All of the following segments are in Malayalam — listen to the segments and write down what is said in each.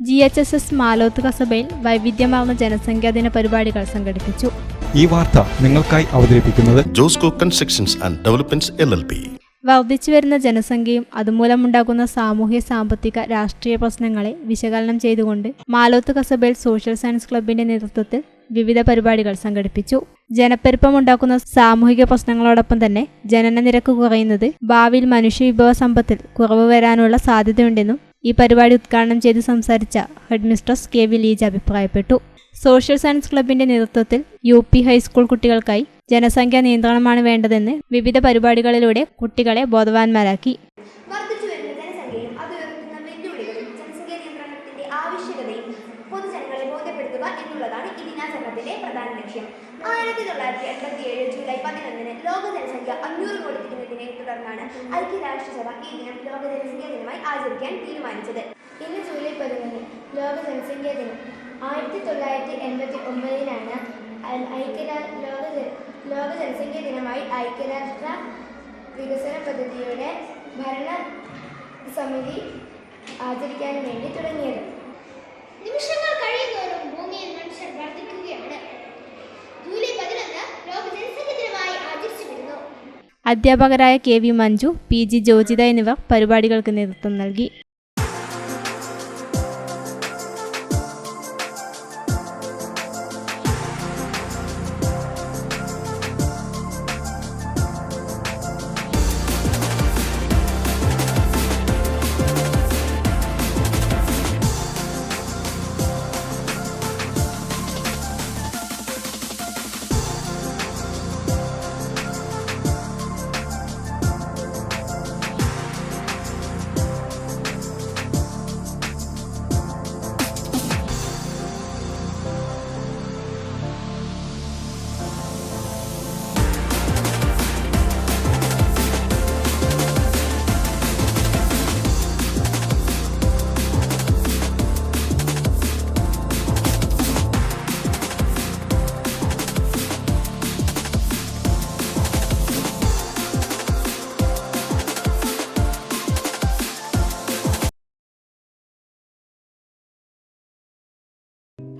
G H S S Maloth കസബയിൽ വൈവിധ്യമാർന്ന ജനസംഖ്യാ ദിന പരിപാടികൾ സംഘടിപ്പിച്ചു. ഈ വാർത്ത നിങ്ങൾക്കായി അവതരിപ്പിക്കുന്നത് Josco constructions and developments L L P. വർദ്ധിച്ചുവരുന്ന ജനസംഖ്യയും അതുമൂലമുണ്ടാകുന്ന സാമൂഹ്യ സാമ്പത്തിക രാഷ്ട്രീയ പ്രശ്നങ്ങളെ വിശകലനം ചെയ്തുകൊണ്ട് മാലോത്ത് കസബയിൽ സോഷ്യൽ സയൻസ് ക്ലബിന്റെ നേതൃത്വത്തിൽ വിവിധ പരിപാടികൾ സംഘടിപ്പിച്ചു. ജനപ്പെരുപ്പമുണ്ടാക്കുന്ന സാമൂഹിക പ്രശ്നങ്ങളോടൊപ്പം തന്നെ ജനന നിരക്ക് കുറയുന്നത് ഭാവിയിൽ മനുഷ്യ വിഭവ സമ്പത്തിൽ കുറവ് വരാനുള്ള സാധ്യതയുണ്ടെന്നും ഈ പരിപാടി ഉദ്ഘാടനം ചെയ്ത് സംസാരിച്ച ഹെഡ്മിസ്ട്രസ് കെ വി ലീജ അഭിപ്രായപ്പെട്ടു. സോഷ്യൽ സയൻസ് ക്ലബിന്റെ നേതൃത്വത്തിൽ യു പി ഹൈസ്കൂൾ കുട്ടികൾക്കായി ജനസംഖ്യാ നിയന്ത്രണമാണ് വേണ്ടതെന്ന് വിവിധ പരിപാടികളിലൂടെ കുട്ടികളെ ബോധവാന്മാരാക്കി. ആവശ്യകതയും പൊതുജനങ്ങളെ ബോധ്യപ്പെടുത്തുക എന്നുള്ളതാണ് ഈ ദിനാചരണത്തിന്റെ പ്രധാന ലക്ഷ്യം. ആയിരത്തി തൊള്ളായിരത്തി എൺപത്തി ഏഴ് ജൂലൈ പതിനൊന്നിന് ലോക ജനസംഖ്യ അഞ്ഞൂറ് കോടി തിരിഞ്ഞതിനെ തുടർന്നാണ് ഐക്യരാഷ്ട്രസഭ ഈ ദിനം ലോക ജനസംഖ്യാ ദിനമായി ആചരിക്കാൻ തീരുമാനിച്ചത്. ഇന്ന് ജൂലൈ പതിനൊന്ന് ലോക ജനസംഖ്യാ ദിനം. ആയിരത്തി തൊള്ളായിരത്തി എൺപത്തി ഒമ്പതിനാണ് ഐക്യരാ ലോക ലോക ജനസംഖ്യാ ദിനമായി ഐക്യരാഷ്ട്ര വികസന പദ്ധതിയുടെ ഭരണ സമിതി ആചരിക്കാൻ വേണ്ടി തുടങ്ങിയത്. നിമിഷങ്ങൾ കഴിയുന്നതോറും ഭൂമിയിൽ മനുഷ്യർ വർദ്ധിക്കുകയാണ് ജൂലൈ പതിനൊന്ന് ലോക ജനസംഖ്യ ദിനമായി ആചരിച്ചു വരുന്നു അധ്യാപകരായ K V Manju P G Jojitha എന്നിവർ പരിപാടികൾക്ക് നേതൃത്വം നൽകി.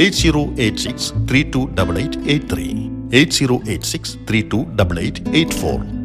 8086 328883, 8086 328884.